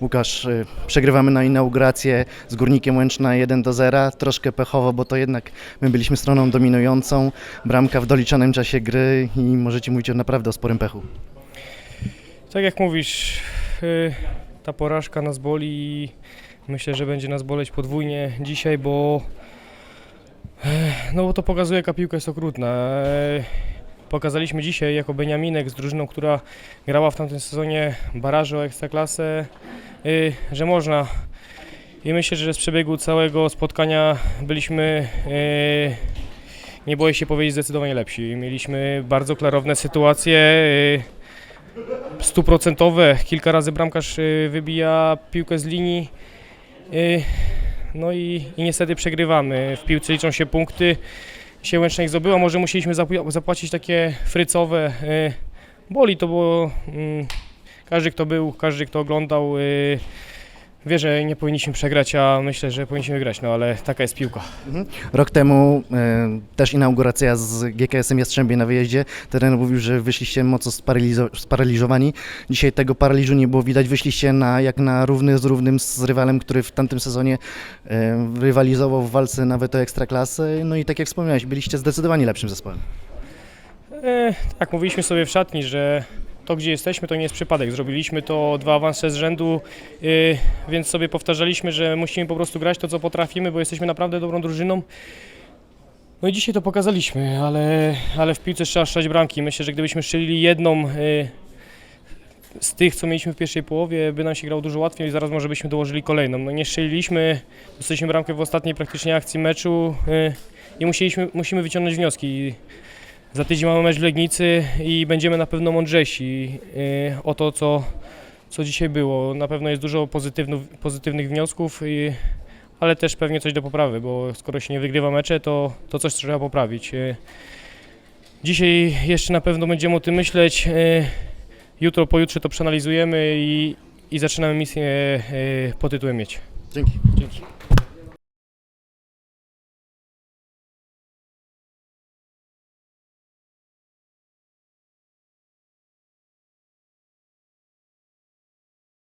Łukasz, y, przegrywamy na inaugurację z Górnikiem Łęczna 1 do 0. Troszkę pechowo, bo to jednak my byliśmy stroną dominującą. Bramka w doliczonym czasie gry i możecie mówić o naprawdę o sporym pechu. Tak jak mówisz, y, ta porażka nas boli i myślę, że będzie nas boleć podwójnie dzisiaj, bo eh, no bo to pokazuje, jaka piłka jest okrutna. Pokazaliśmy dzisiaj jako Beniaminek z drużyną, która grała w tamtym sezonie baraże o Ekstraklasę, y, że można. I myślę, że z przebiegu całego spotkania byliśmy, y, nie boję się powiedzieć, zdecydowanie lepsi. Mieliśmy bardzo klarowne sytuacje. y, stuprocentowe. Kilka razy bramkarz y, wybija piłkę z linii. y, No i, i niestety przegrywamy. W piłce liczą się punkty. Się Łęczna ich zdobyła. Może musieliśmy zapł- zapłacić takie frycowe. y, Boli to, bo każdy kto był, każdy kto oglądał y, wie, że nie powinniśmy przegrać, a myślę, że powinniśmy wygrać, no ale taka jest piłka. Rok temu y, też inauguracja z GKS-em Jastrzębie na wyjeździe. Trener mówił, że wyszliście mocno sparalizo- sparaliżowani. Dzisiaj tego paraliżu nie było widać. Wyszliście na, jak na równy z równym z rywalem, który w tamtym sezonie y, rywalizował w walce nawet o ekstraklasę. No i tak jak wspomniałeś, byliście zdecydowanie lepszym zespołem. E, tak, mówiliśmy sobie w szatni, że to, gdzie jesteśmy, to nie jest przypadek. Zrobiliśmy to dwa awanse z rzędu, y, więc sobie powtarzaliśmy, że musimy po prostu grać to, co potrafimy, bo jesteśmy naprawdę dobrą drużyną. No i dzisiaj to pokazaliśmy, ale, ale w piłce trzeba strzelać bramki. Myślę, że gdybyśmy strzelili jedną y, z tych, co mieliśmy w pierwszej połowie, by nam się grało dużo łatwiej i zaraz może byśmy dołożyli kolejną. No nie strzeliliśmy, dostaliśmy bramkę w ostatniej praktycznie akcji meczu y, i musieliśmy, musimy wyciągnąć wnioski. Za tydzień mamy mecz w Legnicy i będziemy na pewno mądrzejsi y, o to, co, co dzisiaj było. Na pewno jest dużo pozytywnych, pozytywnych wniosków, i, ale też pewnie coś do poprawy, bo skoro się nie wygrywa mecze, to, to coś trzeba poprawić. Y, Dzisiaj jeszcze na pewno będziemy o tym myśleć. y, Jutro, pojutrze to przeanalizujemy i, i zaczynamy misję pod tytułem mieć. Dzięki. Dzięki.